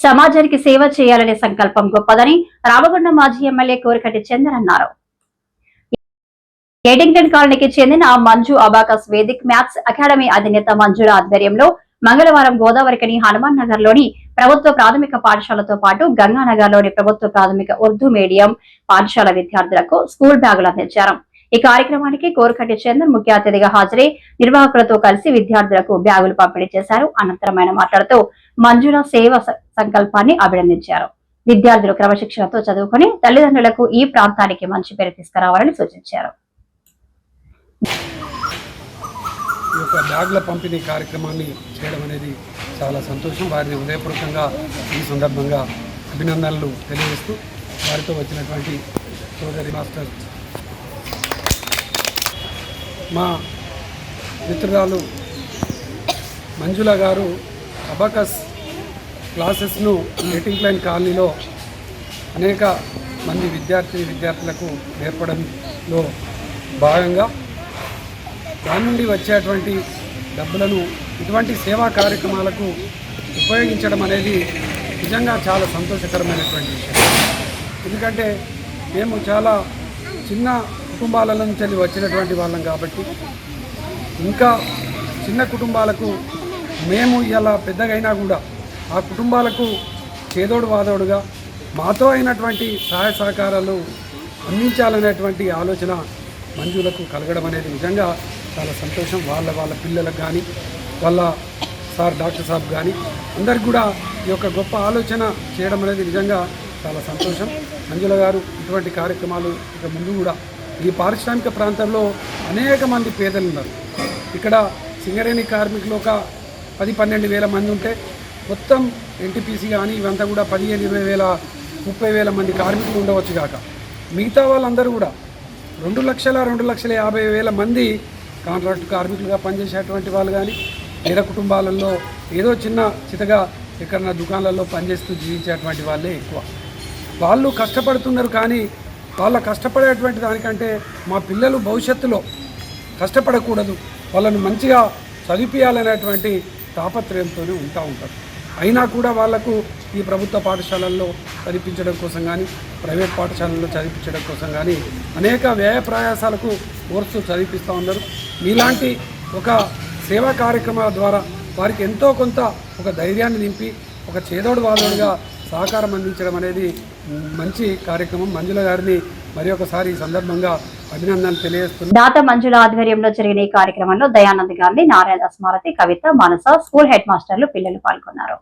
సమాజానికి సేవ చేయాలనే సంకల్పం గొప్పదని రామగుండ మాజీ ఎమ్మెల్యే కోరికటి చందన్ అన్నారు. ఏడింగ్టన్ కాలనీకి చెందిన Manju abacus vedic maths academy అధినేత మంజుల ఆధ్వర్యంలో మంగళవారం గోదావరికని హనుమాన్ నగర్లోని ప్రభుత్వ ప్రాథమిక పాఠశాలతో పాటు గంగానగర్లోని ప్రభుత్వ ప్రాథమిక ఉర్దూ మీడియం పాఠశాల విద్యార్థులకు స్కూల్ బ్యాగులు అందించారు. ఈ కార్యక్రమానికి కోరకటి చందర్ ముఖ్య అతిథిగా హాజరై నిర్వాహకులతో కలిసి విద్యార్థులకు బ్యాగులు పంపిణీ చేశారు. అనంతరం ఆయన మాట్లాడుతూ మంజుల సేవ సంకల్పాన్ని అభినందించారు. విద్యార్థులు క్రమశిక్షణతో చదువుకుని తల్లిదండ్రులకు ఈ ప్రాంతానికి మంచి పేరు తీసుకురావాలని సూచించారు. ఈ యొక్క బ్యాగుల పంపిణీ కార్యక్రమాన్ని చేయడం అనేది చాలా సంతోషం. వారిని హృదయపూర్వకంగా ఈ సందర్భంగా అభినందనలు తెలియజేస్తూ వారితో వచ్చినటువంటి సోదరి మాస్టర్ మా మిత్రురాలు మంజుల గారు అబకస్ క్లాసెస్ను మీటింగ్ లైన్ కాలనీలో అనేక మంది విద్యార్థి విద్యార్థులకు నేర్పడంలో భాగంగా దాని నుండి వచ్చేటువంటి డబ్బులను ఇటువంటి సేవా కార్యక్రమాలకు ఉపయోగించడం అనేది నిజంగా చాలా సంతోషకరమైనటువంటి విషయం. ఎందుకంటే మేము చాలా చిన్న కుటుంబాల నుంచి వచ్చినటువంటి వాళ్ళం కాబట్టి. ఇంకా చిన్న కుటుంబాలకు మేము ఇలా పెద్దగైనా కూడా ఆ కుటుంబాలకు చేదోడు వాదోడుగా మాతో అయినటువంటి సహాయ సహకారాలు అందించాలనేటువంటి ఆలోచన మంజులకు కలగడం అనేది నిజంగా చాలా సంతోషం. వాళ్ళ వాళ్ళ పిల్లలకు కానీ వాళ్ళ సార్ డాక్టర్ సాబ్ కానీ అందరికి కూడా ఈ యొక్క గొప్ప ఆలోచన చేయడం అనేది నిజంగా చాలా సంతోషం. మంజుల గారు ఇటువంటి కార్యక్రమాలు ఇక ముందు కూడా ఈ పారిశ్రామిక ప్రాంతంలో అనేక మంది పేదలు ఉన్నారు ఇక్కడ సింగరేణి కార్మికులు ఒక పది పన్నెండు వేల మంది ఉంటే మొత్తం ఎన్టీపీసీ కానీ ఇవంతా కూడా పదిహేను ఇరవై వేల ముప్పై వేల మంది కార్మికులు ఉండవచ్చు కాక మిగతా వాళ్ళందరూ కూడా రెండు లక్షల రెండు లక్షల యాభై వేల మంది కాంట్రాక్ట్ కార్మికులుగా పనిచేసేటువంటి వాళ్ళు కానీ పేద కుటుంబాలలో ఏదో చిన్న చితగా ఎక్కడన్నా దుకాణాలలో పనిచేస్తూ జీవించేటువంటి వాళ్ళే ఎక్కువ. వాళ్ళు కష్టపడుతున్నారు కానీ వాళ్ళ కష్టపడేటువంటి దానికంటే మా పిల్లలు భవిష్యత్తులో కష్టపడకూడదు. వాళ్ళను మంచిగా చదివిపించాలనేటువంటి తాపత్రయంతోనే ఉంటా ఉంటారు. అయినా కూడా వాళ్ళకు ఈ ప్రభుత్వ పాఠశాలల్లో చదివించడం కోసం కానీ ప్రైవేట్ పాఠశాలల్లో చదివించడం కోసం కానీ అనేక వ్యయ ప్రయాసాలకు కోర్సు చదివిస్తూ ఉన్నారు. మీలాంటి ఒక సేవా కార్యక్రమాల ద్వారా వారికి ఎంతో కొంత ఒక ధైర్యాన్ని నింపి ఒక చేదోడు వాదోడుగా సహకారం అందించడం అనేది మంచి కార్యక్రమం. మంజుల గారిని మరి ఒకసారి ఈ సందర్భంగా అభినందనలు తెలియజేస్తున్నాను దాత మంజుల ఆధ్వర్యంలో జరిగిన ఈ కార్యక్రమంలో దయానంద్ గాంధీ నారాయణ స్మారతి కవిత మనస స్కూల్ హెడ్ మాస్టర్లు పిల్లలు పాల్గొన్నారు.